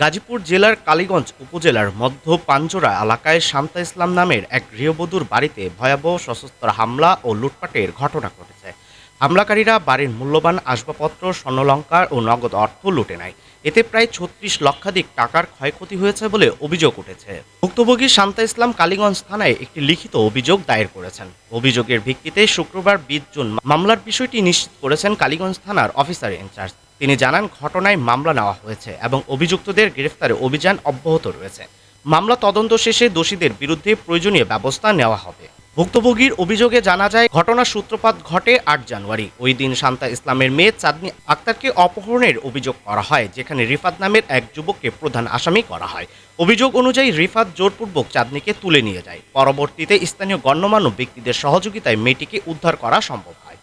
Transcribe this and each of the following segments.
গাজীপুর জেলার কালীগঞ্জ উপজেলার মধ্য পাঞ্জরা এলাকায় শান্তা ইসলাম নামের এক গৃহবধূর বাড়িতে ভয়াবহ সশস্ত্র হামলা ও লুটপাটের ঘটনা ঘটেছে। হামলাকারীরা বাড়ির মূল্যবান আসবাবপত্র, স্বর্ণলঙ্কার ও নগদ অর্থ লুটে নেয়। এতে প্রায় ছত্রিশ লক্ষাধিক টাকার ক্ষয়ক্ষতি হয়েছে বলে অভিযোগ উঠেছে। ভুক্তভোগী শান্তা ইসলাম কালীগঞ্জ থানায় একটি লিখিত অভিযোগ দায়ের করেছেন। অভিযোগের ভিত্তিতে শুক্রবার বিশ জুন মামলার বিষয়টি নিশ্চিত করেছেন কালীগঞ্জ থানার অফিসার ইনচার্জ। তিনি জানান, ঘটনায় মামলা নেওয়া হয়েছে এবং অভিযুক্তদের গ্রেফতারে অভিযান অব্যাহত রয়েছে। মামলা তদন্ত শেষে দোষীদের বিরুদ্ধে প্রয়োজনীয় ব্যবস্থা নেওয়া হবে। ভুক্তভোগীর অভিযোগে জানা যায়, ঘটনার সূত্রপাত ঘটে আট জানুয়ারি। ওই দিন শান্তা ইসলামের মেয়ে চাঁদনি আক্তারকে অপহরণের অভিযোগ করা হয়, যেখানে রিফাত নামের এক যুবককে প্রধান আসামি করা হয়। অভিযোগ অনুযায়ী, রিফাত জোরপূর্বক চাঁদনিকে তুলে নিয়ে যায়। পরবর্তীতে স্থানীয় গণ্যমান্য ব্যক্তিদের সহযোগিতায় মেয়েটিকে উদ্ধার করা সম্ভব হয়।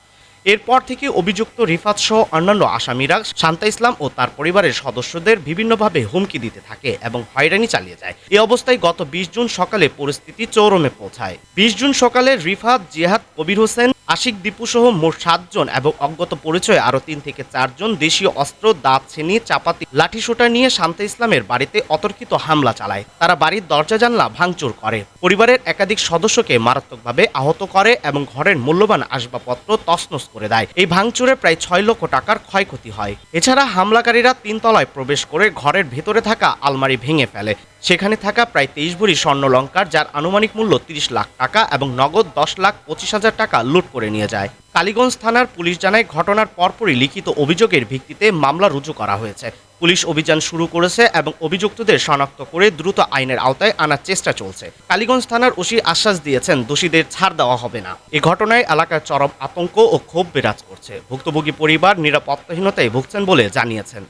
এরপর থেকে অভিযুক্ত রিফাত সহ অন্যান্য আসামিরা শান্তা ইসলাম ও তার পরিবারের সদস্যদের বিভিন্নভাবে হুমকি দিতে থাকে এবং হয়রানি চালিয়ে যায়। এই অবস্থায় গত বিশ জুন সকালে পরিস্থিতি চৌরমে পৌঁছায়। বিশ জুন সকালে রিফাত জিহাদ কবির হোসেন আশিক দীপু সহ মোট সাতজন এবং অজ্ঞত পরিচয় আরও তিন থেকে চারজন দেশীয় অস্ত্র, দাঁত, ছেনি, চাপাতি লাঠিসোঁটা নিয়ে শান্তা ইসলামের বাড়িতে অতর্কিত হামলা চালায়। তারা বাড়ির দরজা জানলা ভাঙচুর করে। পরিবারের একাধিক সদস্যকে মারাত্মকভাবে আহত করে এবং ঘরের মূল্যবান আসবাবপত্র তছনছ করে দেয়। এই ভাঙচুরে প্রায় ছয় লক্ষ টাকার ক্ষয়ক্ষতি হয়। এছাড়া হামলাকারীরা তিনতলায় প্রবেশ করে ঘরের ভেতরে থাকা আলমারি ভেঙে ফেলে। সেখানে থাকা প্রায় তেইশ ভরি স্বর্ণলঙ্কার, যার আনুমানিক মূল্য তিরিশ লাখ টাকা এবং নগদ দশ লাখ পঁচিশ হাজার টাকা লুট করে নিয়ে যায়। কালীগঞ্জ থানার পুলিশ জানায়, ঘটনার পরপরই লিখিত অভিযোগের ভিত্তিতে মামলা রুজু করা হয়েছে। পুলিশ অভিযান শুরু করেছে এবং অভিযুক্তদের শনাক্ত করে দ্রুত আইনের আওতায় আনার চেষ্টা চলছে। কালীগঞ্জ থানার ওসি আশ্বাস দিয়েছেন, দোষীদের ছাড় দেওয়া হবে না। এ ঘটনায় এলাকার চরম আতঙ্ক ও ক্ষোভ বিরাজ করছে। ভুক্তভোগী পরিবার নিরাপত্তাহীনতায় ভুগছেন বলে জানিয়েছেন।